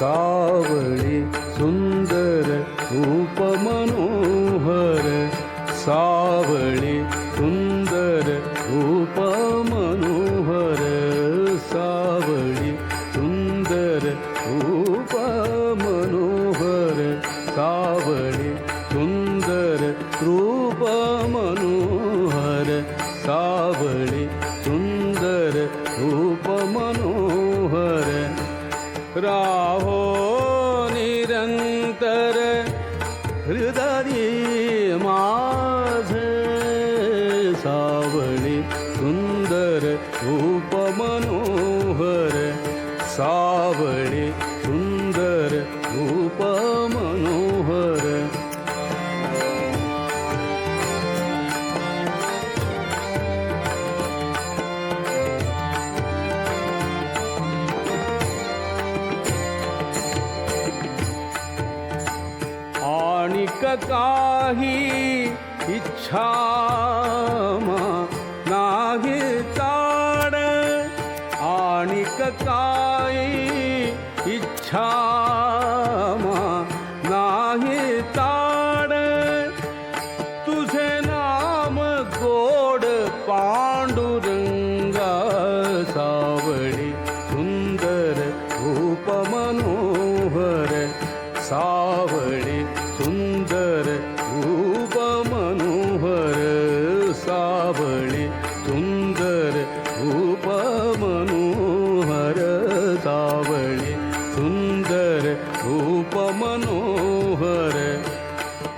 सावळी काही इच्छा मा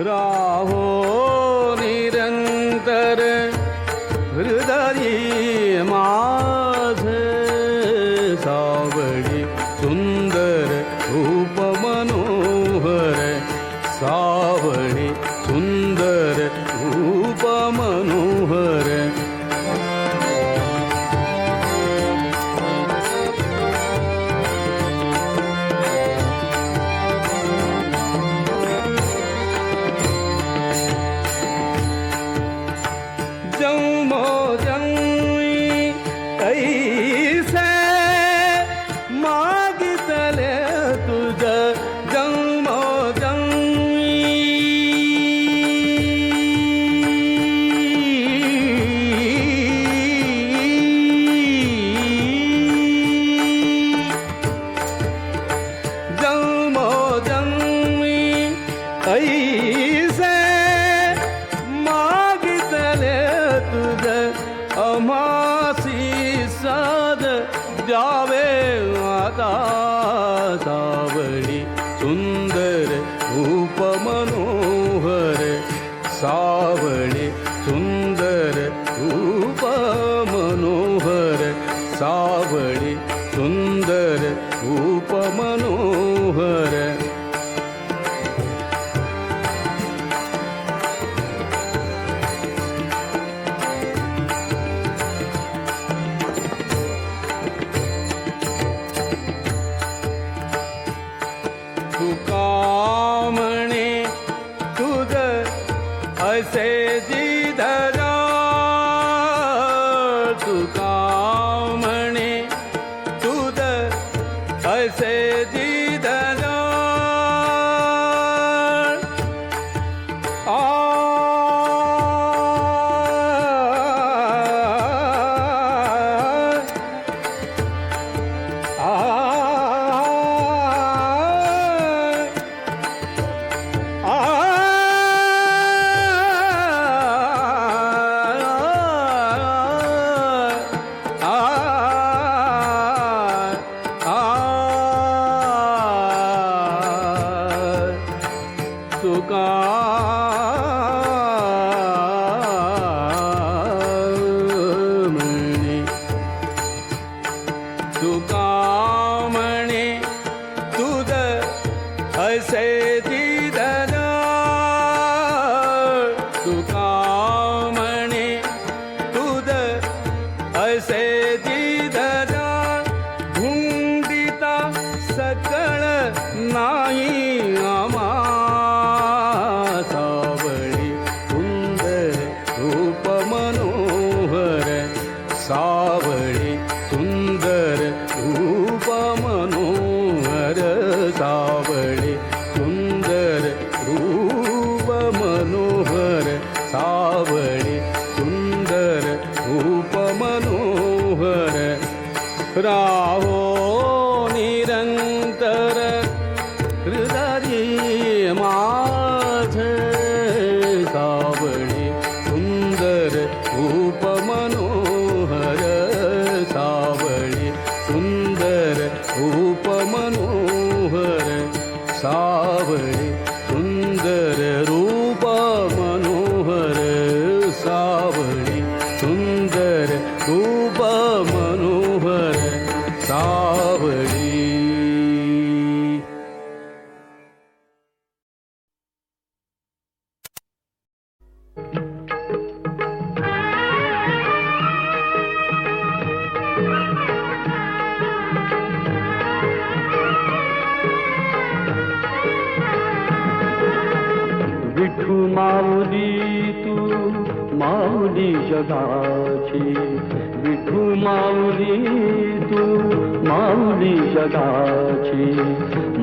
Bravo. say णे दुध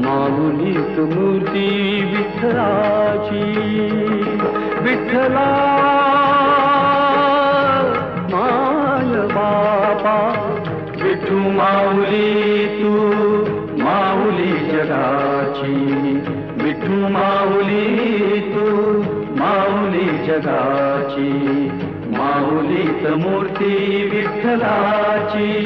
माऊलीत मूर्ती विठ्ठलाची. विठ्ठला माय बापा विठू माऊली तू माऊली जगाची. विठू माऊली तू माऊली जगाची. माऊलीत मूर्ती विठ्ठलाची.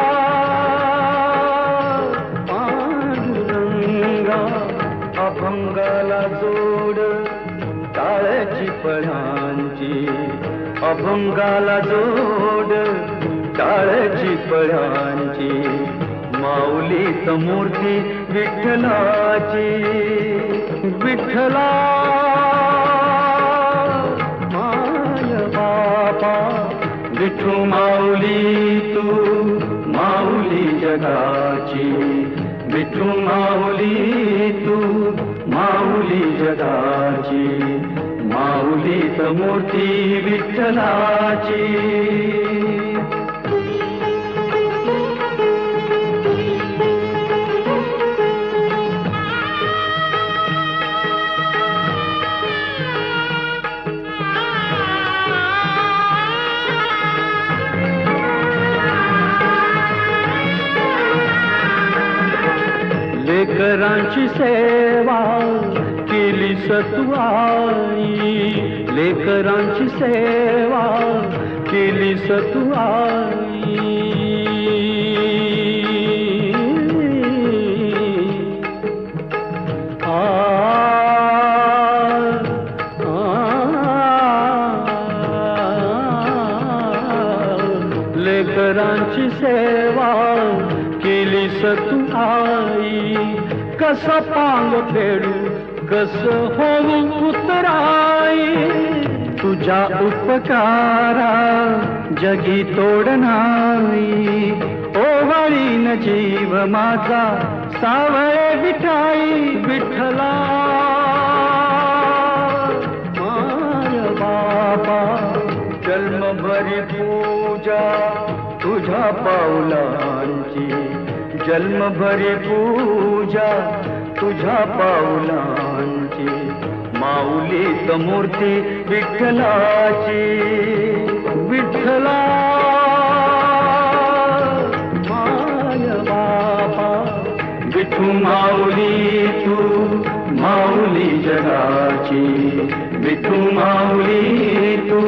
अभंगाला जोड काळजी पळांची माऊली समूर्ती विठ्ठलाची. विठ्ठला माय बापा विठू माऊली तू माऊली जगाची. विठू माऊली तू माऊली जगाची. माऊलीत मूर्ती विठ्ठलाची. लेकरांची सेवा केली सत्वाई. लेकरांची सेवा केली सतुआई आ, आ, लेकरांची सेवा केली सतू आई. कस पांग फेडू कस होऊ उतराई तुझ्या उपकारा जगी तोडणारी नाही ओवाळीन जीव माझा सावळे विठाई विठ्ठला माय बाबा जन्मभरी पूजा तुझ्या पावलांची जन्मभरी पूजा तुझ्या पावलांची माऊलीत मूर्ती विठ्ठलाची विठ्ठला. माय बाबा विठू माऊली तू माऊली जगाची. विठू माऊली तू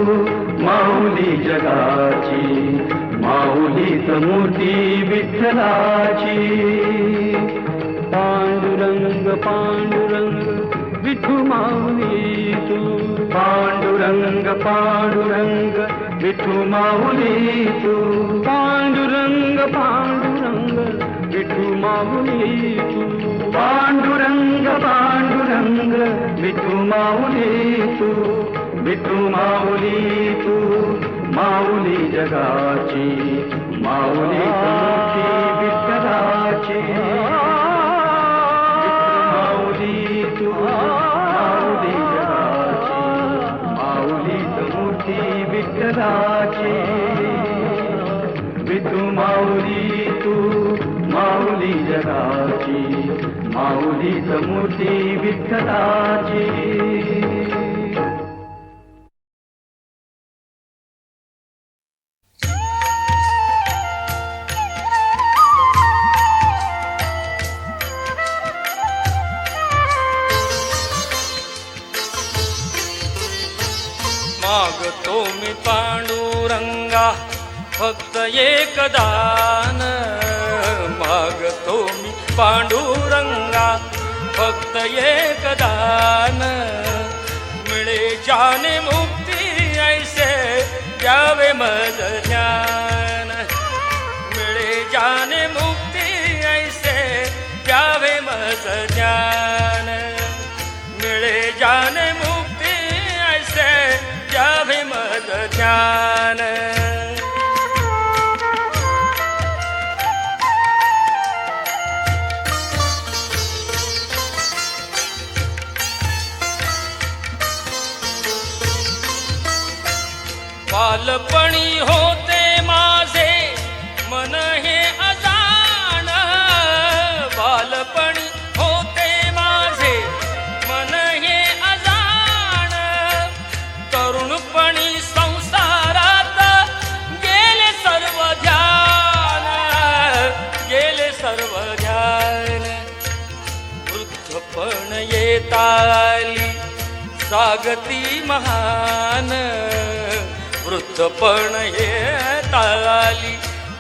माऊली जगाची. माऊलीत मूर्ती विठ्ठलाची. पांडुरंग पांडुरंग माऊली तू पांडुरंग पांडुरंग विठू माऊली तू पांडुरंग पांडुरंग विठू माऊली तू पांडुरंग पांडुरंग विठू माऊली तू विठू माऊली तू माऊली जगाची माऊली मोठी विठ्ठलाची. माऊली तू मोठी विठ्ठलाची माऊली तू माऊली जगाची माऊली मूर्ती विठ्ठलाची। येताली जागती महान वृद्धपण येताली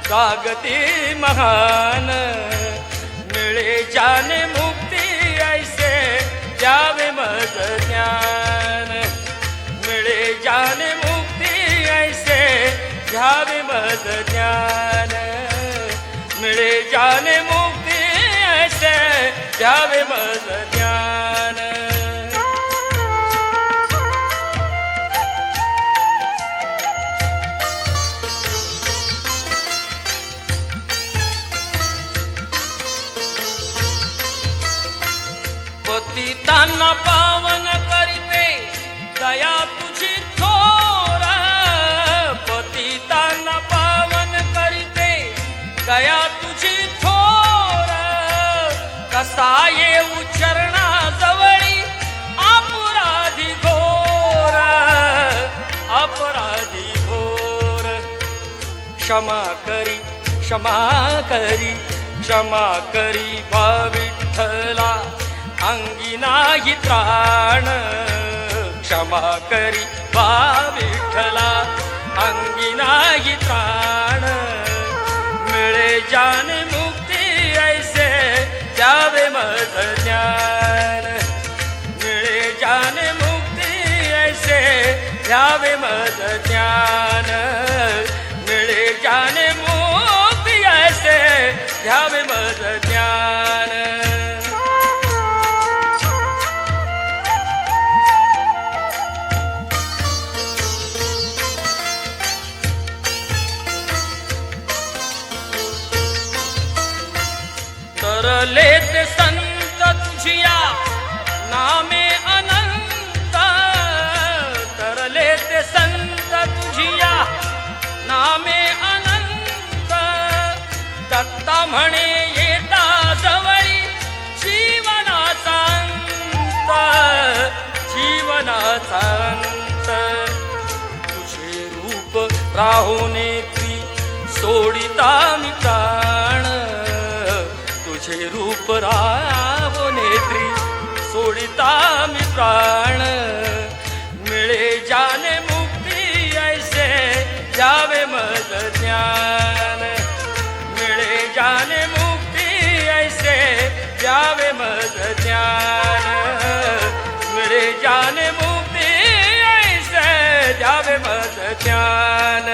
जागती महान मिळे जाने मुक्ती ऐसे द्यावे मज ज्ञान. मिळे जाने मुक्ती ऐसे द्यावे मज ज्ञान. मिळे जाने मुक्ती ऐसे द्यावे मज ज्ञान. क्षमा करी क्षमा करी क्षमा करी बा विठ्ठला अंगी नाही त्राण. क्षमा करी बा विठ्ठला अंगी नाही त्राण. मिळे जान मुक्ती ऐसे जावे मज ज्ञान. मिळे जान मुक्ती ऐसे जावे मज ज्ञान. मिळे जान मुक्ती ऐसे द्यावे मज राहुने ती सोडिता मी प्राण. तुझे रूप राव नेत्री सोडिता मी प्राण. मिळे जाने मुक्ती ऐसे जावे मद ज्ञान. मिळे जाने मुक्ती ऐसे जावे मद ज्ञान. मिळे जाने मुक्ती ज्ञान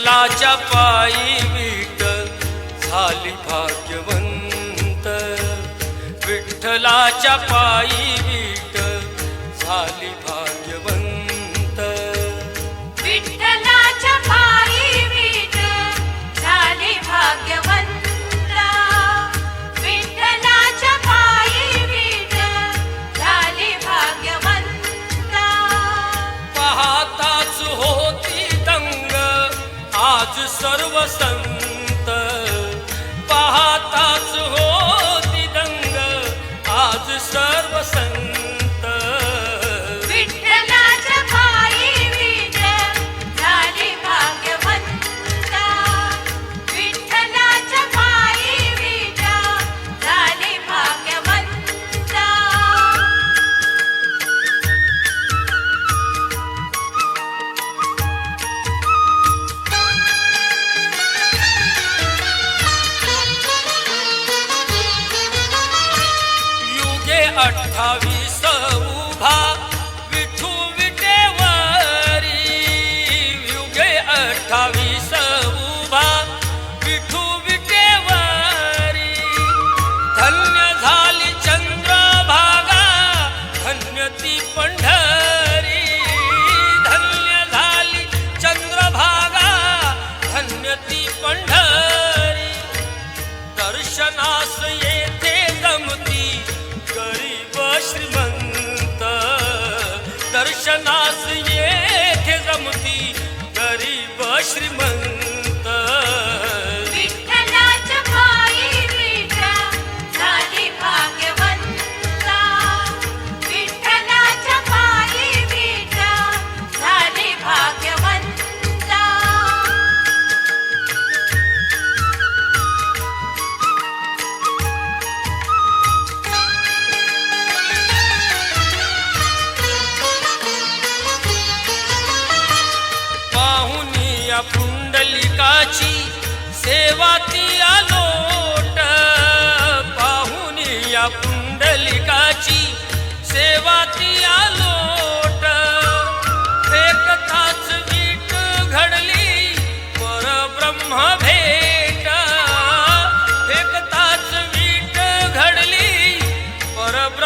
विठ्ठलाच्या पायी विठ्ठल झाली भाग्यवंत. विठ्ठलाच्या पायी गरीब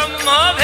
ব্রহ্ম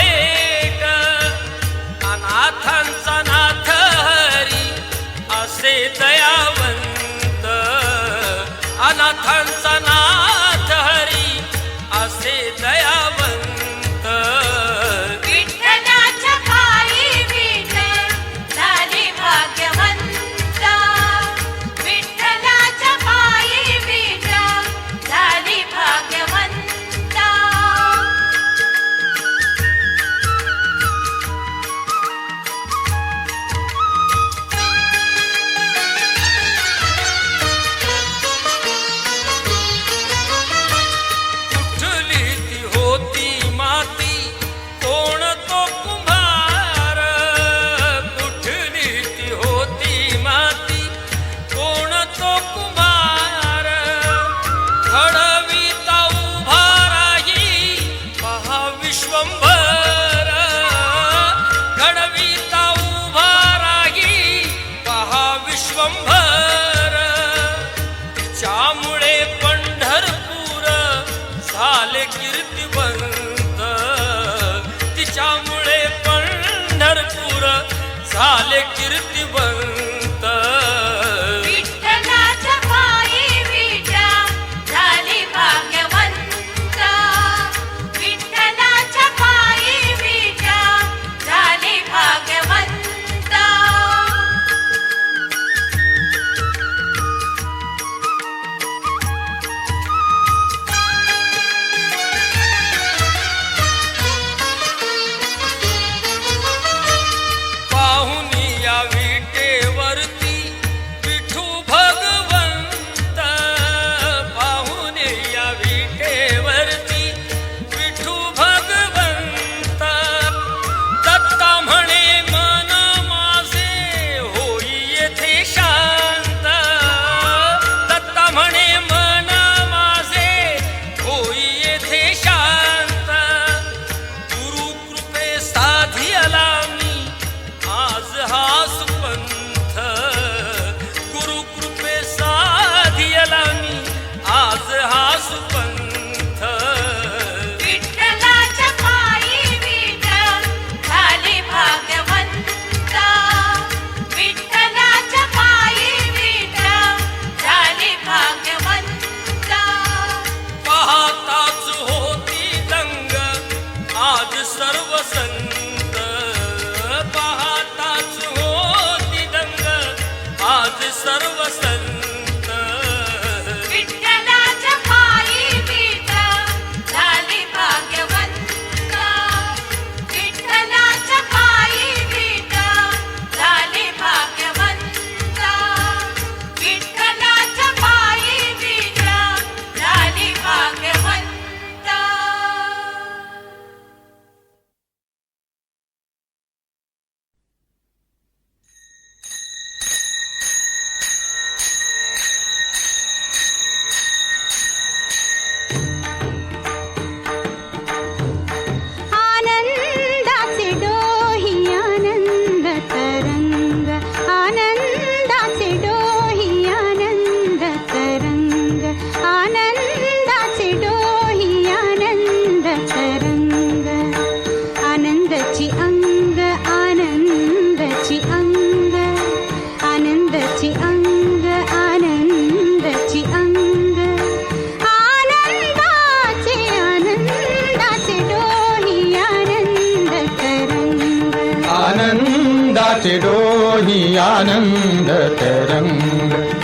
आनंद तरंग.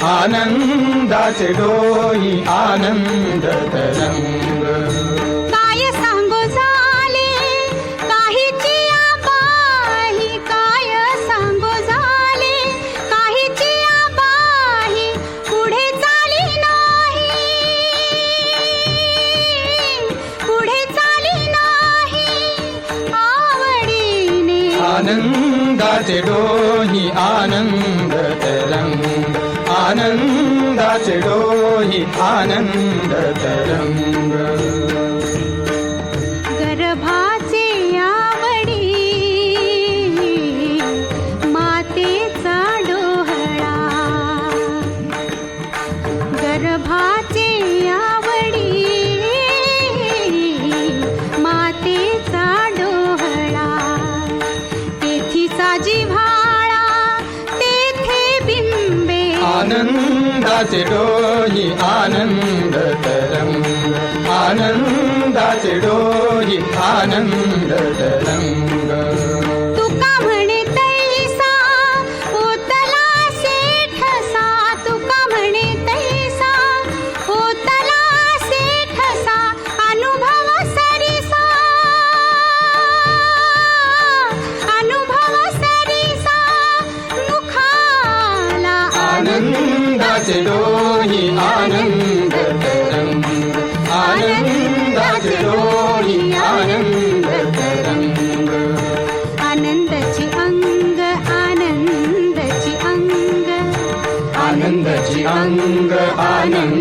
आनंदाचे डोही आनंद तरंग. काय सांगो झाले? काहीची आबाही काय सांगो झाले? काहीची आबाही पुढे चाली नाही. पुढे चाली नाही. आवडीने आनंदाचे डोही आनंद तरंग. आनंदाचे डोही आनंद तरंग. आनंद आनंदाची अंग